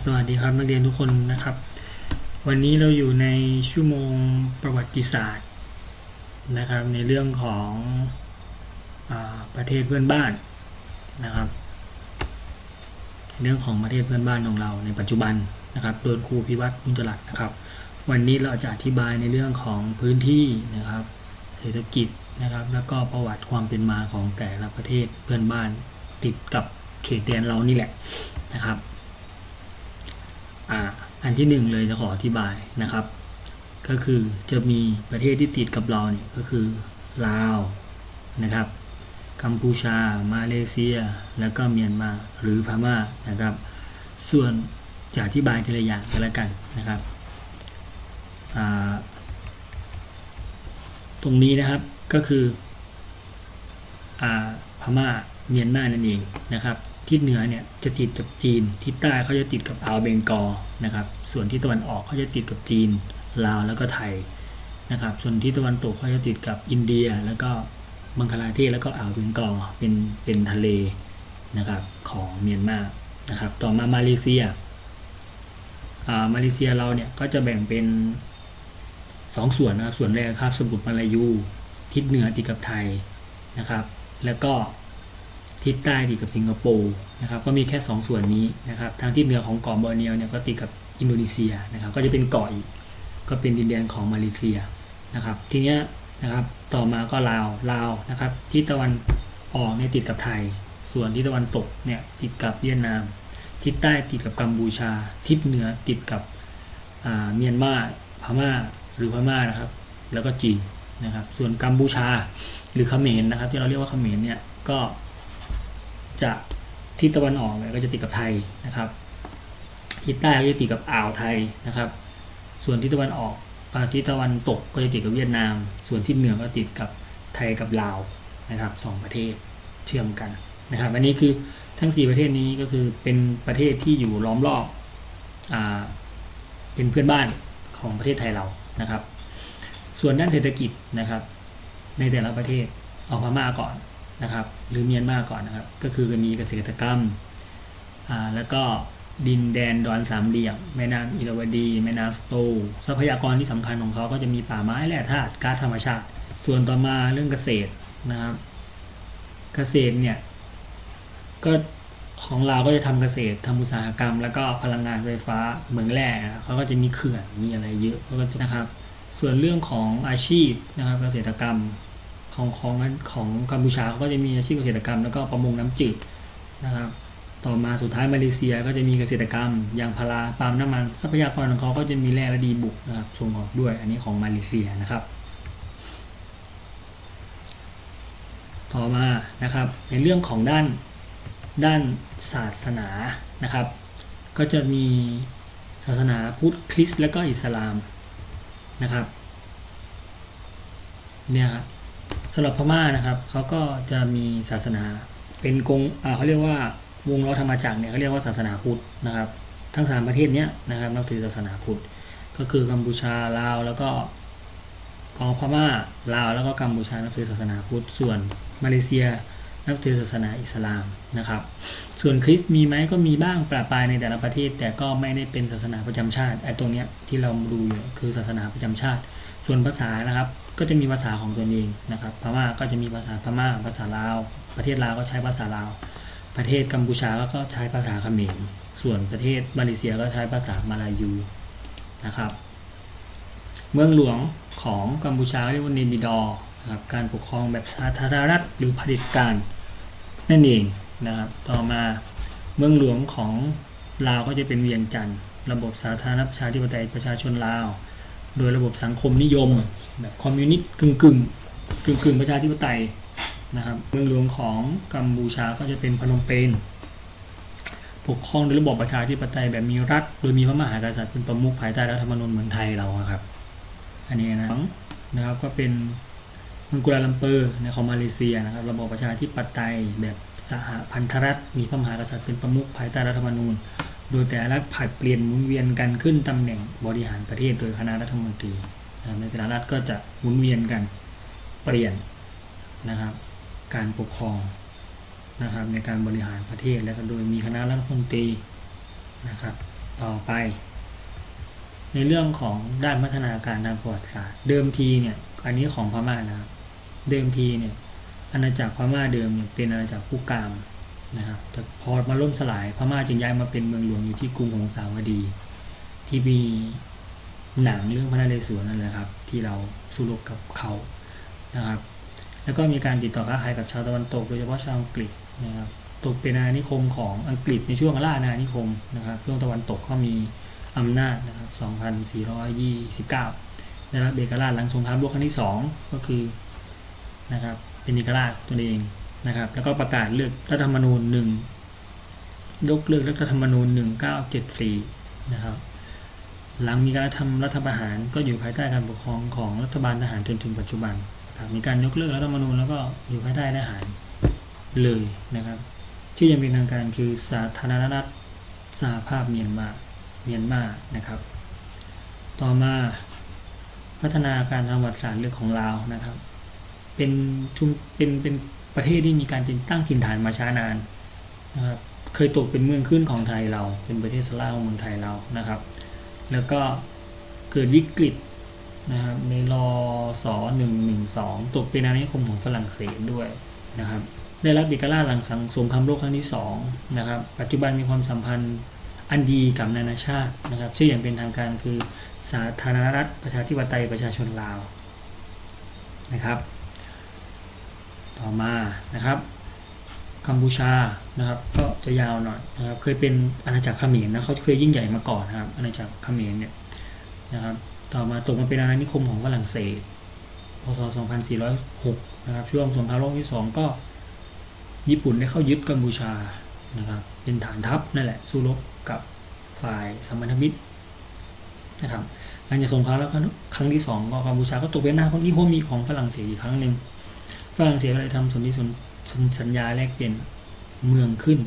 สวัสดีครับนักเรียนทุกคนนะครับ วันนี้เราอยู่ในชั่วโมงประวัติศาสตร์นะครับ ในเรื่องของอประเทศเพื่อนบ้านนะครับในเรื่องของประเทศเพื่อนบ้านของเราในปัจจุบันนะครับ โดยครูพิวัตรบุญจรัตน์นะครับ วันนี้เราจะอธิบายในเรื่องของพื้นที่นะครับ เศรษฐกิจนะครับ แล้วก็ประวัติความเป็นมาของแต่ละประเทศเพื่อนบ้านติดกับเขตแดนเรานี่แหละนะครับ อ่าอันที่หนึ่งเลยจะขออธิบายนะครับ ก็คือจะมีประเทศที่ติดกับเราเนี่ยก็คือลาวนะครับ กัมพูชา มาเลเซีย แล้วก็เมียนมาหรือพม่านะครับ ส่วนจะอธิบายทีละอย่างกันแล้วกันนะครับตรงนี้นะครับก็คืออพม่าเมียนมานั่นเองนะครับ ทิศเหนือเนี่ยจะติดกับจีน ทิศใต้เขาจะติดกับอ่าวเบงกอลนะครับ ส่วนที่ตะวันออกเขาจะติดกับจีน ลาวแล้วก็ไทยนะครับ ส่วนที่ตะวันตกเขาจะติดกับอินเดีย แล้วก็บังคลาเทศแล้วก็อ่าวเบงกอลเป็นเป็นทะเลนะครับของเมียนมานะครับ ต่อมามาเลเซียอ่ามาเลเซียเราเนี่ยก็จะแบ่งเป็นสองส่วนนะครับส่วนแรกครับสมุทรมาลายู ทิศเหนือติดกับไทยนะครับ แล้วก็ ทิศใต้ติดกับสิงคโปร์นะครับก็มีแค่ 2 ส่วนนี้นะครับทางทิศเหนือของเกาะบอร์เนียวเนี่ยก็ติดกับอินโดนีเซียนะครับก็จะเป็นเกาะอีกก็เป็นดินแดนของมาเลเซียนะครับทีเนี้ยนะครับต่อมาก็ลาวลาวนะครับทิศตะวันออกเนี่ยติดกับไทย ส่วนทิศตะวันตกเนี่ยติดกับเวียดนาม ทิศใต้ติดกับกัมพูชา ทิศเหนือติดกับอ่าเมียนมาพม่าหรือพม่านะครับแล้วก็จีนนะครับส่วนกัมพูชาหรือเขมรนะครับที่เราเรียกว่าเขมรเนี่ยก็ จะทิศตะวันออกเนี่ยก็จะติดกับไทยนะครับทิศใต้ก็จะติดกับอ่าวไทยนะครับ ส่วนทิศตะวันออกทิศตะวันตกก็จะติดกับเวียดนาม ส่วนทิศเหนือก็ติดกับไทยกับลาวนะครับสองประเทศเชื่อมกันนะครับ อันนี้คือทั้ง 4 ประเทศนี้ก็คือเป็นประเทศที่อยู่ล้อมรอบอเป็นเพื่อนบ้านของประเทศไทยเรานะครับ ส่วนด้านเศรษฐกิจนะครับ ในแต่ละประเทศเอาพม่าก่อน นะครับ หรือเมียนมาก่อนนะครับ ก็คือมีเกษตรกรรมแล้วก็ดินแดนดอนสามเหลี่ยมแม่น้ำอิราวดี แม่น้ำสโตทรัพยากรที่สำคัญของเขาก็จะมีป่าไม้แร่ธาตุก๊าซธรรมชาติ ส่วนต่อมาเรื่องเกษตรนะครับ เกษตรเนี่ยก็ของเราก็จะทำเกษตรทำอุตสาหกรรม แล้วก็พลังงานไฟฟ้าเหมืองแร่เขาก็จะมีเขื่อนมีอะไรเยอะก็จะนะครับ ส่วนเรื่องของอาชีพนะครับ เกษตรกรรม ของของของกัมพูชาเขาก็จะมีอาชีพเกษตรกรรม แล้วก็ประมงน้ำจืดนะครับ ต่อมาสุดท้ายมาเลเซียก็จะมีเกษตรกรรมยางพาราปาล์มน้ำมัน ทรัพยากรของเขาก็จะมีแร่และดีบุกนะครับส่งออกด้วย อันนี้ของมาเลเซียนะครับ ต่อมานะครับในเรื่องของด้านด้านศาสนานะครับ ก็จะมีศาสนาพุทธคริสต์และก็อิสลามนะครับเนี่ยครับ สำหรับพม่านะครับเขาก็จะมีศาสนาเป็นกงเขาเรียกว่าวงล้อธรรมจักรเนี่ยเขาเรียกว่าศาสนาพุทธนะครับ ทั้งสามประเทศเนี้ยนะครับนับถือศาสนาพุทธก็คือกัมพูชาลาวแล้วก็ออพม่าลาวแล้วก็กัมพูชานับถือศาสนาพุทธส่วนมาเลเซียนับถือศาสนาอิสลามนะครับ ส่วนคริสต์มีไหมก็มีบ้างประปรายในแต่ละประเทศ แต่ก็ไม่ได้เป็นศาสนาประจำชาติไอ้ตรงเนี้ยที่เราดูอยู่คือศาสนาประจำชาติ ส่วนภาษานะครับ ก็จะมีภาษาของตัวเองนะครับพม่าก็จะมีภาษาพม่าภาษาลาว ประเทศลาวก็ใช้ภาษาลาว ประเทศกัมพูชาก็ใช้ภาษาเขมรส่วนประเทศมาเลเซียก็ใช้ภาษามาลายูนะครับ เมืองหลวงของกัมพูชาเรียกว่าเนบิดอนะครับการปกครองแบบสาธารณรัฐหรือเผด็จการนั่นเองนะครับ ต่อมาเมืองหลวงของลาวก็จะเป็นเวียงจันทร์ระบบสาธารณรัฐประชาธิปไตยประชาชนลาว โดยระบบสังคมนิยม แบบคอมมิวนิสต์กึ่งกึ่งกึ่งกึ่งประชาธิปไตยนะครับเมืองหลวงของกัมพูชาก็จะเป็นพนมเปญปกครองโดยระบบประชาธิปไตยแบบมีรัฐ โดยมีพระมหากษัตริย์เป็นประมุขภายใต้รัฐธรรมนูญเหมือนไทยเราครับ อันนี้นะนะครับก็เป็นเมืองกัวลาลัมเปอร์ในของมาเลเซียนะครับ ระบบประชาธิปไตยแบบสหพันธรัฐมีพระมหากษัตริย์เป็นประมุขภายใต้รัฐธรรมนูญ โดยแต่ละรัฐผลัดเปลี่ยนหมุนเวียนกันขึ้นตำแหน่งบริหารประเทศโดยคณะรัฐมนตรีนะครับในแต่ละรัฐก็จะหมุนเวียนกันเปลี่ยนนะครับการปกครองนะครับในการบริหารประเทศและก็โดยมีคณะรัฐมนตรีนะครับต่อไป ในเรื่องของด้านพัฒนาการทางประวัติศาสตร์เดิมทีเนี่ยอันนี้ของพม่านะครับเดิมทีเนี่ยอาณาจักรพม่าเดิมเนี่ยเป็นอาณาจักรผู้กาม นะครับแต่พอมาล่มสลายพม่าจึงย้ายมาเป็นเมืองหลวงอยู่ที่กรุงหงสาวดี ที่มีหนังเรื่องพระนเรศวรนั่นแหละครับ ที่เราสู้รบกับเขานะครับ แล้วก็มีการติดต่อค้าขายกับชาวตะวันตก โดยเฉพาะชาวอังกฤษนะครับตกเป็นอาณานิคมของอังกฤษในช่วงล่าอาณานิคมนะครับช่วงตะวันตกเขามีอำนาจนะครับ 2429ได้รับเอกราชหลังสงครามโลกครั้งที่ 2 ก็คือนะครับเป็นเอกราชตัวเอง นะครับ แล้วก็ประกาศเลือกรัฐธรรมนูญหนึ่งยกเลิกรัฐธรรมนูญ 1974 นะครับ หลังมีการทำรัฐประหารก็อยู่ภายใต้การปกครองของรัฐบาลทหารจนถึงปัจจุบันครับมีการยกเลิกรัฐธรรมนูญแล้วก็อยู่ภายใต้ทหารเลยนะครับ ชื่ออยังเป็นทางการคือสาธารณรัฐสหภาพเมียนมา เมียนมา นะครับ ต่อมาพัฒนาการทางประวัติศาสตร์เรื่องของลาวนะครับ เป็นชุมเป็นเป็น ประเทศที่มีการตั้งถิ่นฐานมาช้านานนะครับเคยตกเป็นเมืองขึ้นของไทยเรา เป็นประเทศสลาของเมืองไทยเรานะครับ แล้วก็เกิดวิกฤตนะครับในรอสอ112ตกเป็นอาณานิคมของฝรั่งเศสด้วยนะครับ ได้รับเอกราชหลังสังสงครามโลกครั้งที่2นะครับ ปัจจุบันมีความสัมพันธ์อันดีกับนานาชาตินะครับชื่ออย่างเป็นทางการคือสาธารณรัฐประชาธิปไตยประชาชนลาวนะครับ ต่อมานะครับกัมพูชานะครับ ก็จะยาวหน่อยนะครับ เคยเป็นอาณาจักรเขมรนะเขาเคยยิ่งใหญ่มาก่อนนะครับ อาณาจักรเขมรเนี่ยนะครับ ต่อมาตกมาเป็นอาณานิคมของฝรั่งเศสพศ 2406 นะครับ ช่วงสงครามโลกที่ 2 ก็ ญี่ปุ่นได้เข้ายึดกัมพูชานะครับ เป็นฐานทัพนั่นแหละ สู้รบกับฝ่ายสัมพันธมิตรนะครับหลังจากสงครามแล้วครั้งที่ 2 ก็กัมพูชาก็ตกเป็นหน้านิคมมีของฝรั่งเศสอีกครั้งหนึ่ง ฝรั่งเศสก็เลยทำสนธิสนสัญญาแลกเปลี่ยนเมืองขึ้น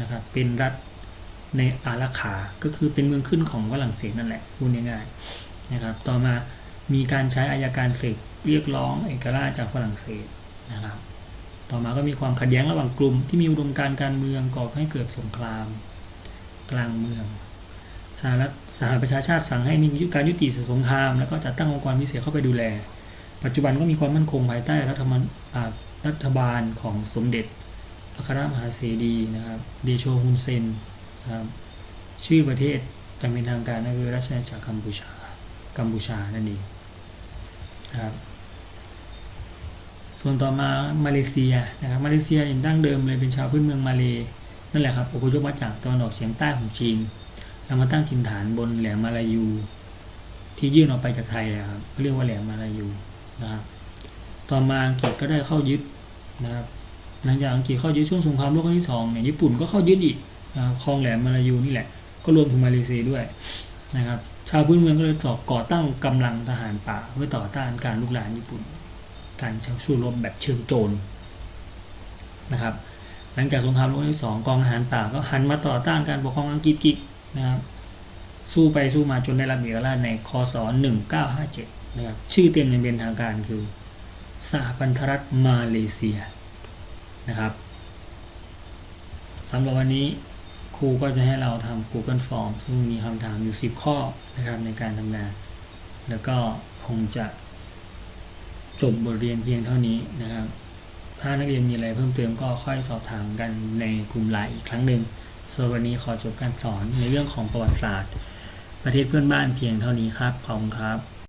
นะครับเป็นรัฐในอาราขา ก็คือเป็นเมืองขึ้นของฝรั่งเศสนั่นแหละพูดง่ายๆนะครับต่อมามีการใช้อายการศึกเรียกร้องเอกราชจากฝรั่งเศสนะครับต่อมาก็มีความขัดแย้งระหว่างกลุ่มที่มีอุดมการการเมืองก่อให้เกิดสงคราม กลางเมืองสหรัฐสหประชาชาติสั่งให้มีการยุติสงคราม แล้วก็จัดตั้งองค์กรพิเศษเข้าไปดูแล ปัจจุบันก็มีความมั่นคงภายใต้รัฐมนรัฐบาลของสมเด็จพระคณะมหาเสดีนะครับเดโชฮุนเซนนะครับชื่อประเทศแต่เป็นทางการก็คือราชอาณาจักรกัมพูชากัมพูชานั่นเองนะครับส่วนต่อมามาเลเซียนะครับมาเลเซียอย่างดั้งเดิมเลยเป็นชาวพื้นเมืองมาเลนั่นแหละครับอพยพมาจากตะวันออกเฉียงใต้ของจีนแล้วมาตั้งถิ่นฐานบนแหลมมาลายู ที่ยื่นออกไปจากไทยนะครับเรียกว่าแหลมมาลายู นะครับต่อมาอังกฤษก็ได้เข้ายึดนะครับหลังจากอังกฤษเข้ายึดช่วงสงครามโลกครั้งที่สองเนี่ยญี่ปุ่นก็เข้ายึดอีกนะครับคลองแหลมมาลายูนี่แหละก็รวมถึงมาเลเซียด้วยนะครับชาวพื้นเมืองก็เลยต่อก่อตั้งกำลังทหารป่าเพื่อต่อต้านการลุกลามญี่ปุ่น การสู้รบแบบเชิงโจรนะครับหลังจากสงครามโลกครั้งที่สองกองทหารป่าก็หันมาต่อต้านการปกครองอังกฤษกิกนะครับสู้ไปสู้มาจนได้รับเอกราชในคศ1957 นะครับชื่อเต็มในเป็นทางการคือสหพันธรัฐมาเลเซียนะครับสำหรับวันนี้ครูก็จะให้เราทำ Google Form ซึ่งมีคำถามอยู่ 10 ข้อนะครับในการทำงาน แล้วก็คงจะจบบทเรียนเพียงเท่านี้นะครับ ถ้านักเรียนมีอะไรเพิ่มเติมก็ค่อยสอบถามกันในกลุ่มไลน์อีกครั้งหนึ่งสวันนี้ขอจบการสอนในเรื่องของประวัติศาสตร์ ประเทศเพื่อนบ้านเพียงเท่านี้ครับ ขอบคุณครับ